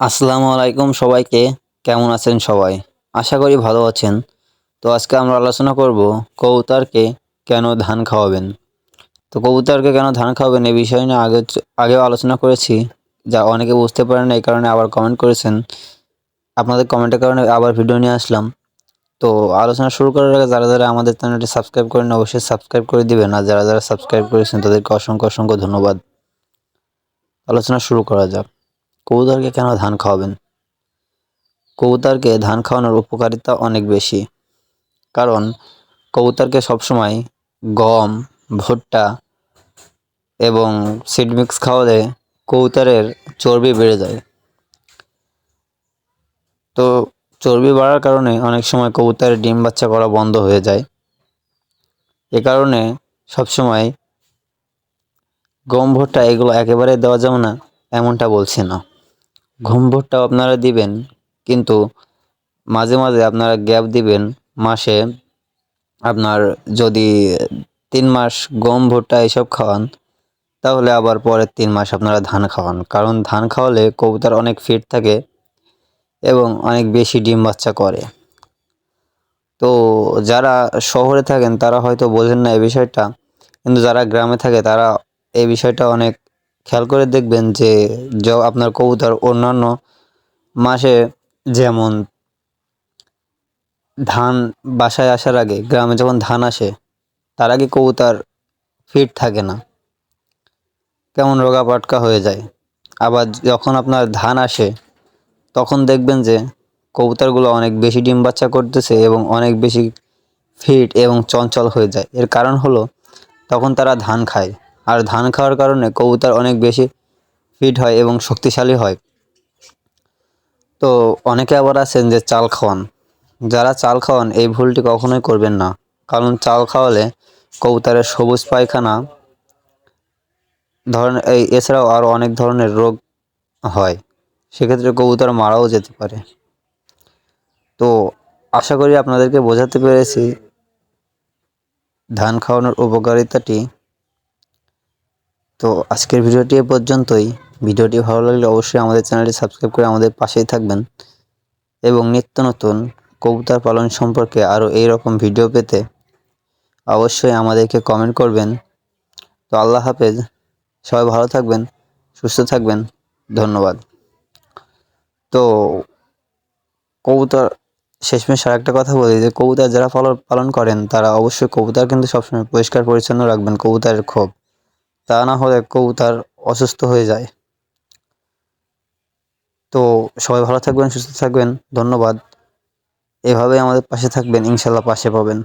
আসসালামু আলাইকুম সবাইকে। কেমন আছেন সবাই? আশা করি ভালো আছেন। তো আজকে আমরা আলোচনা করব কবুতরকে কেন ধান খাওয়াবেন। তো কবুতরকে কেন ধান খাওয়াবেন এই বিষয় নিয়ে আগে আগেও আলোচনা করেছি, যা অনেকে বুঝতে পারেন এই কারণে আবার কমেন্ট করেছেন। আপনাদের কমেন্টের কারণে আবার ভিডিও নিয়ে আসলাম। তো আলোচনা শুরু করার আগে যারা যারা আমাদের চ্যানেলটি সাবস্ক্রাইব করেন, অবশ্যই সাবস্ক্রাইব করে দিবেন। আর যারা যারা সাবস্ক্রাইব করেছেন, তাদেরকে অসংখ্য অসংখ্য ধন্যবাদ। আলোচনা শুরু করা যাক। কবুতরকে কেন ধান খাওয়াবেন? কবুতরকে ধান খাওয়ানোর উপকারিতা অনেক বেশি। কারণ কবুতরকে সবসময় গম, ভুট্টা এবং সিড মিক্স খাওয়ালে কবুতরের চর্বি বেড়ে যায়। তো চর্বি বাড়ার কারণে অনেক সময় কবুতরের ডিম বাচ্চা করা বন্ধ হয়ে যায়। এ কারণে সবসময় গম, ভুট্টা এগুলো একেবারে দেওয়া যাবে না, এমনটা বলছি না। ভুট্টাও আপনারা দিবেন, কিন্তু মাঝে মাঝে আপনারা গ্যাপ দিবেন। মাসে আপনার যদি তিন মাস গম ভুট্টা এসব খাওয়ান, তাহলে আবার পরের তিন মাস আপনারা ধান খাওয়ান। কারণ ধান খাওয়ালে কবুতর অনেক ফিট থাকে এবং অনেক বেশি ডিম বাচ্চা করে। তো যারা শহরে থাকেন, তারা হয়তো বোঝেন না এই বিষয়টা, কিন্তু যারা গ্রামে থাকে, তারা এই বিষয়টা অনেক খেয়াল করে দেখবেন যে আপনার কবুতর অন্যান্য মাসে যেমন ধান বাসায় আসার আগে, গ্রামে যখন ধান আসে, তার আগে কবুতর ফিট থাকে না। কেমন রোগা পাটকা হয়ে যায়। আবার যখন আপনার ধান আসে, তখন দেখবেন যে, কবুতরগুলো অনেক বেশি ডিম বাচ্চা করতেছে এবং অনেক বেশি ফিট এবং চঞ্চল হয়ে যায়। এর কারণ হলো, তখন তারা ধান খায়। আর ধান খাওয়ার কারণে কবুতর অনেক বেশি ফিট হয় এবং শক্তিশালী হয়। তো অনেকে আবার আছেন যে চাল খাওয়ান। যারা চাল খাওয়ান, এই ভুলটি কখনোই করবেন না। কারণ চাল খাওয়ালে কবুতরের সবুজ পায়খানা ধরনের এই এছাড়াও আরও অনেক ধরনের রোগ হয়। সেক্ষেত্রে কবুতর মারাও যেতে পারে। তো আশা করি আপনাদেরকে বোঝাতে পেরেছি। ধান খাওয়ানোর উপকারিতাটি তো আজকের ভিডিওটি এ পর্যন্তই। ভিডিওটি ভালো লাগলে অবশ্যই আমাদের চ্যানেলটি সাবস্ক্রাইব করে আমাদের পাশেই থাকবেন। এবং নিত্য নতুন কবুতর পালন সম্পর্কে আরও এই রকম ভিডিও পেতে অবশ্যই আমাদেরকে কমেন্ট করবেন। তো আল্লাহ হাফেজ। সবাই ভালো থাকবেন, সুস্থ থাকবেন। ধন্যবাদ। তো কবুতর, শেষমেশ আর একটা কথা বলি যে কবুতর যারা পালন পালন করেন তারা অবশ্যই কবুতর কিন্তু সবসময় পরিষ্কার পরিচ্ছন্ন রাখবেন। কবুতরের ক্ষোভ। তা না হলে কবুতর অসুস্থ হয়ে যায়। তো সবাই ভালো থাকবেন, সুস্থ থাকবেন, ধন্যবাদ। এভাবে আমাদের পাশে থাকবেন, ইনশাল্লাহ পাশে পাবেন।